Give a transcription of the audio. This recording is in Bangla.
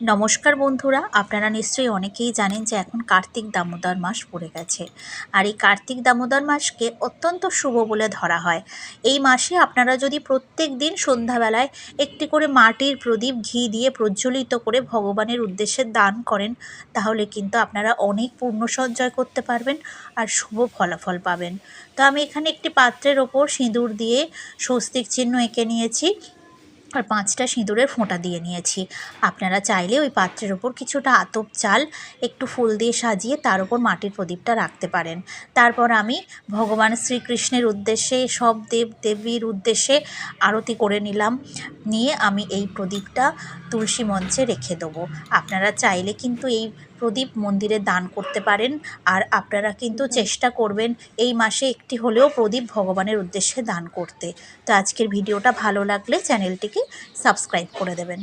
নমস্কার বন্ধুরা, আপনারা নিশ্চয়ই অনেকেই জানেন যে এখন কার্তিক দামোদর মাস পড়ে গেছে। আর এই কার্তিক দামোদর মাসকে অত্যন্ত শুভ বলে ধরা হয়। এই মাসে আপনারা যদি প্রত্যেক দিন সন্ধ্যাবেলায় একটি করে মাটির প্রদীপ ঘি দিয়ে প্রজ্বলিত করে ভগবানের উদ্দেশ্যে দান করেন, তাহলে কিন্তু আপনারা অনেক পূর্ণ সঞ্চয় করতে পারবেন আর শুভ ফলাফল পাবেন। তো আমি এখানে একটি পাত্রের ওপর সিঁদুর দিয়ে স্বস্তিক চিহ্ন এঁকে নিয়েছি। আর পাঁচটা সিঁদুরের ফোঁটা দিয়ে নিয়েছি। আপনারা চাইলে ওই পাত্রের ওপর কিছুটা আতপ চাল, একটু ফুল দিয়ে সাজিয়ে তার উপর মাটির প্রদীপটা রাখতে পারেন। তারপর আমি ভগবান শ্রীকৃষ্ণের উদ্দেশ্যে, সব দেব দেবীর উদ্দেশ্যে আরতি করে নিলাম। নিয়ে আমি এই প্রদীপটা তুলসী মঞ্চে রেখে দেবো। আপনারা চাইলে কিন্তু এই প্রদীপ মন্দিরে দান করতে পারেন। আর আপনারা কিন্তু চেষ্টা করবেন এই মাসে একটি হলেও প্রদীপ ভগবানের উদ্দেশ্যে দান করতে। তো আজকের ভিডিওটা ভালো লাগলে চ্যানেলটিকে সাবস্ক্রাইব করে দেবেন।